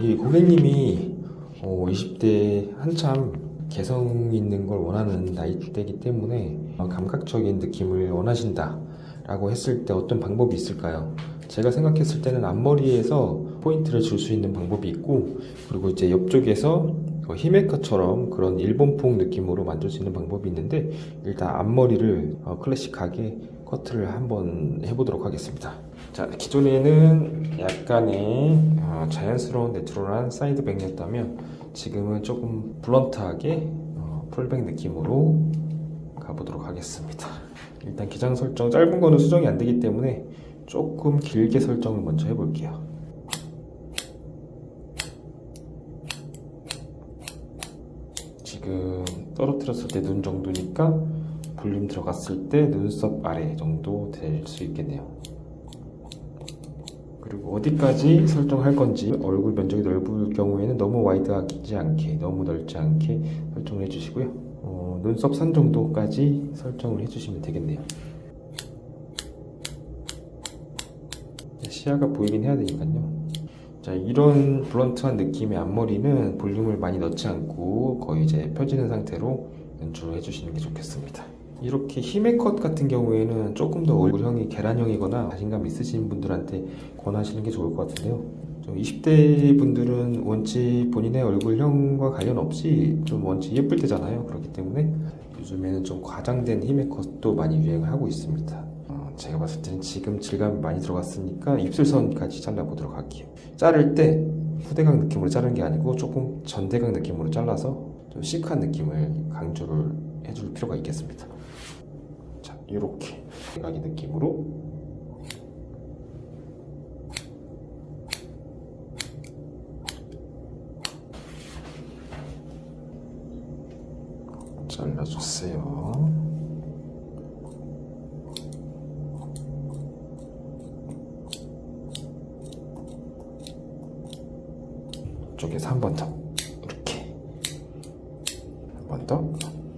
이 고객님이 어, 20대 한참 개성 있는 걸 원하는 나이대이기 때문에 어, 감각적인 느낌을 원하신다 라고 했을 때 어떤 방법이 있을까요? 제가 생각했을 때는 앞머리에서 포인트를 줄 수 있는 방법이 있고 그리고 이제 옆쪽에서 어, 히메카처럼 그런 일본풍 느낌으로 만들 수 있는 방법이 있는데 일단 앞머리를 어, 클래식하게 커트를 한번 해보도록 하겠습니다. 자 기존에는 약간의 어, 자연스러운 내추럴한 사이드 백이었다면 지금은 조금 블런트하게 어, 풀백 느낌으로 가보도록 하겠습니다. 일단 기장 설정 짧은 거는 수정이 안 되기 때문에 조금 길게 설정을 먼저 해볼게요. 지금 떨어뜨렸을 때 눈 정도니까 볼륨 들어갔을 때 눈썹 아래 정도 될 수 있겠네요. 그리고 어디까지 설정할 건지 얼굴 면적이 넓을 경우에는 너무 와이드하지 않게 너무 넓지 않게 설정을 해주시고요. 어, 눈썹 산 정도까지 설정을 해주시면 되겠네요. 시야가 보이긴 해야 되니까요. 자, 이런 블런트한 느낌의 앞머리는 볼륨을 많이 넣지 않고 거의 이제 펴지는 상태로 연출을 해주시는 게 좋겠습니다. 이렇게 힘의 컷 같은 경우에는 조금 더 얼굴형이 계란형이거나 자신감 있으신 분들한테 권하시는 게 좋을 것 같은데요. 좀 20대 분들은 원체 본인의 얼굴형과 관련 없이 좀 원체 예쁠 때잖아요. 그렇기 때문에 요즘에는 좀 과장된 힘의 컷도 많이 유행을 하고 있습니다. 어, 제가 봤을 때는 지금 질감이 많이 들어갔으니까 입술선까지 잘라보도록 할게요. 자를 때 후대각 느낌으로 자르는 게 아니고 조금 전대각 느낌으로 잘라서 좀 시크한 느낌을 강조를 해줄 필요가 있겠습니다. 자, 이렇게 대각의 느낌으로. 잘라줬어요. 쪽에서 한 번 더. 이렇게. 한 번 더